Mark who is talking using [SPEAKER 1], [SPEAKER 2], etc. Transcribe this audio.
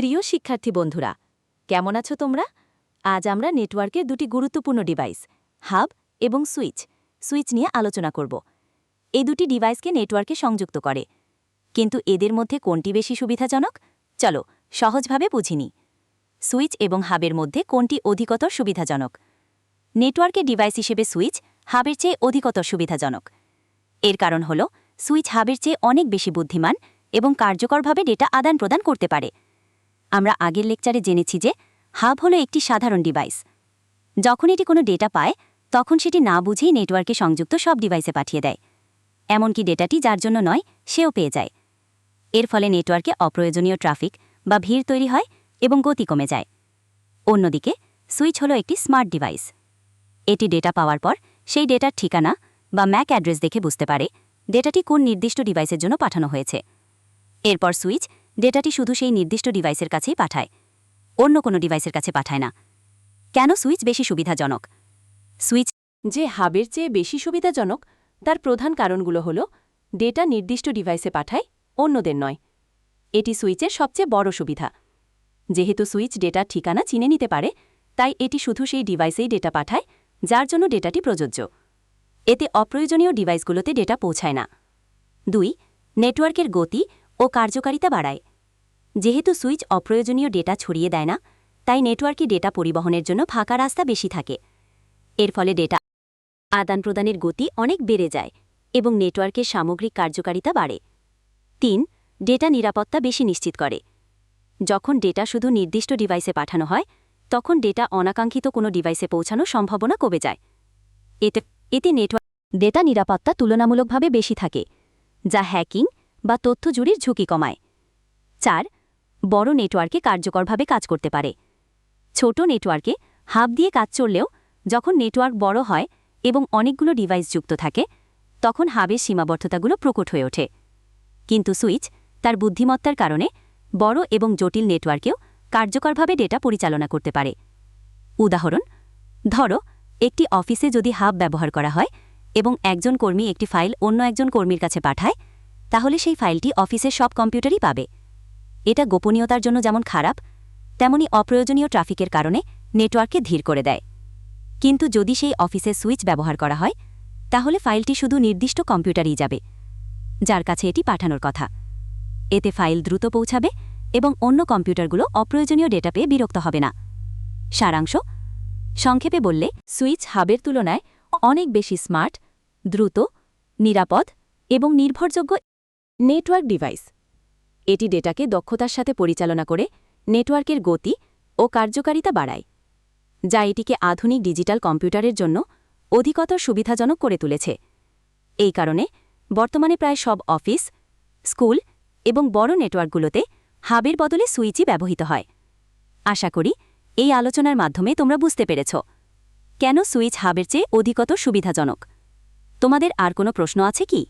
[SPEAKER 1] প্রিয় শিক্ষার্থী বন্ধুরা, কেমন আছো তোমরা? আজ আমরা নেটওয়ার্কের দুটি গুরুত্বপূর্ণ ডিভাইস, হাব এবং সুইচ সুইচ নিয়ে আলোচনা করব। এই দুটি ডিভাইসকে নেটওয়ার্কে সংযুক্ত করে। কিন্তু এদের মধ্যে কোনটি বেশি সুবিধাজনক? চলো, সহজভাবে বুঝিনি সুইচ এবং হাবের মধ্যে কোনটি অধিকতর সুবিধাজনক? নেটওয়ার্কের ডিভাইস হিসেবে সুইচ, হাবের চেয়ে অধিকতর সুবিধাজনক। এর কারণ হল, সুইচ হাবের চেয়ে অনেক বেশি বুদ্ধিমান এবং কার্যকরভাবে ডেটা আদান প্রদান করতে পারে। আমরা আগের লেকচারে জেনেছি যে হাব হলো একটি সাধারণ ডিভাইস। যখন এটি কোনো ডেটা পায়, তখন সেটি না বুঝেই নেটওয়ার্কে সংযুক্ত সব ডিভাইসে পাঠিয়ে দেয়। এমনকি ডেটাটি যার জন্য নয়, সেও পেয়ে যায়। এর ফলে নেটওয়ার্কে অপ্রয়োজনীয় ট্রাফিক বা ভিড় তৈরি হয় এবং গতি কমে যায়। অন্যদিকে, সুইচ হলো একটি স্মার্ট ডিভাইস। এটি ডেটা পাওয়ার পর সেই ডেটার ঠিকানা বা ম্যাক অ্যাড্রেস দেখে বুঝতে পারে ডেটাটি কোন নির্দিষ্ট ডিভাইসের জন্য পাঠানো হয়েছে। এরপর সুইচ ডেটাটি শুধু সেই নির্দিষ্ট ডিভাইসের কাছেই পাঠায়, অন্য কোনো ডিভাইসের কাছে পাঠায় না। কেন সুইচ বেশি সুবিধাজনক? সুইচ
[SPEAKER 2] যে হাবের চেয়ে বেশি সুবিধাজনক, তার প্রধান কারণগুলো হল, ডেটা নির্দিষ্ট ডিভাইসে পাঠায়, অন্যদের নয়। এটি সুইচের সবচেয়ে বড় সুবিধা। যেহেতু সুইচ ডেটার ঠিকানা চিনে নিতে পারে, তাই এটি শুধু সেই ডিভাইসেই ডেটা পাঠায়, যার জন্য ডেটাটি প্রযোজ্য। এতে অপ্রয়োজনীয় ডিভাইসগুলোতে ডেটা পৌঁছায় না। দুই, নেটওয়ার্কের গতি ও কার্যকারিতা বাড়ায়। যেহেতু সুইচ অপ্রয়োজনীয় ডেটা ছড়িয়ে দেয় না, তাই নেটওয়ার্কে ডেটা পরিবহনের জন্য ফাঁকা রাস্তা বেশি থাকে। এর ফলে ডেটা আদান প্রদানের গতি অনেক বেড়ে যায় এবং নেটওয়ার্কের সামগ্রিক কার্যকারিতা বাড়ে। তিন, ডেটা নিরাপত্তা বেশি নিশ্চিত করে। যখন ডেটা শুধু নির্দিষ্ট ডিভাইসে পাঠানো হয়, তখন ডেটা অনাকাঙ্ক্ষিত কোনো ডিভাইসে পৌঁছানোর সম্ভাবনা কমে যায়। এতে এতে নেটওয়ার্ক ডেটা নিরাপত্তা তুলনামূলকভাবে বেশি থাকে, যা হ্যাকিং বা তথ্য জুড়ির ঝুঁকি কমায়। চার, বড় নেটওয়ার্কে কার্যকরভাবে কাজ করতে পারে। ছোট নেটওয়ার্কে হাব দিয়ে কাজ চললেও যখন নেটওয়ার্ক বড় হয় এবং অনেকগুলো ডিভাইস যুক্ত থাকে, তখন হাবের সীমাবদ্ধতাগুলো প্রকট হয়ে ওঠে। কিন্তু সুইচ তার বুদ্ধিমত্তার কারণে বড় এবং জটিল নেটওয়ার্কেও কার্যকরভাবে ডেটা পরিচালনা করতে পারে। উদাহরণ, ধরো, একটি অফিসে যদি হাব ব্যবহার করা হয় এবং একজন কর্মী একটি ফাইল অন্য একজন কর্মীর কাছে পাঠায় তাহলে সেই ফাইলটি অফিসের সব কম্পিউটারই পাবে। এটা গোপনীয়তার জন্য যেমন খারাপ, তেমনি অপ্রয়োজনীয় ট্রাফিকের কারণে নেটওয়ার্ককে ধীর করে দেয়। কিন্তু যদি সেই অফিসে সুইচ ব্যবহার করা হয়, তাহলে ফাইলটি শুধু নির্দিষ্ট কম্পিউটারেই যাবে, যার কাছে এটি পাঠানোর কথা। এতে ফাইল দ্রুত পৌঁছাবে এবং অন্য কম্পিউটারগুলো অপ্রয়োজনীয় ডেটা পেয়ে বিরক্ত হবে না। সারাংশ, সংক্ষেপে বললে, সুইচ হাবের তুলনায় অনেক বেশি স্মার্ট, দ্রুত, নিরাপদ এবং নির্ভরযোগ্য নেটওয়ার্ক ডিভাইস। এটি ডেটাকে দক্ষতার সাথে পরিচালনা করে নেটওয়ার্কের গতি ও কার্যকারিতা বাড়ায়, যা এটিকে আধুনিক ডিজিটাল কম্পিউটারের জন্য অধিকতর সুবিধাজনক করে তুলেছে। এই কারণে বর্তমানে প্রায় সব অফিস, স্কুল এবং বড় নেটওয়ার্কগুলোতে হাবের বদলে সুইচই ব্যবহৃত হয়। আশা করি এই আলোচনার মাধ্যমে তোমরা বুঝতে পেরেছ কেন সুইচ হাবের চেয়ে অধিকতর সুবিধাজনক। তোমাদের আর কোনো প্রশ্ন আছে কি?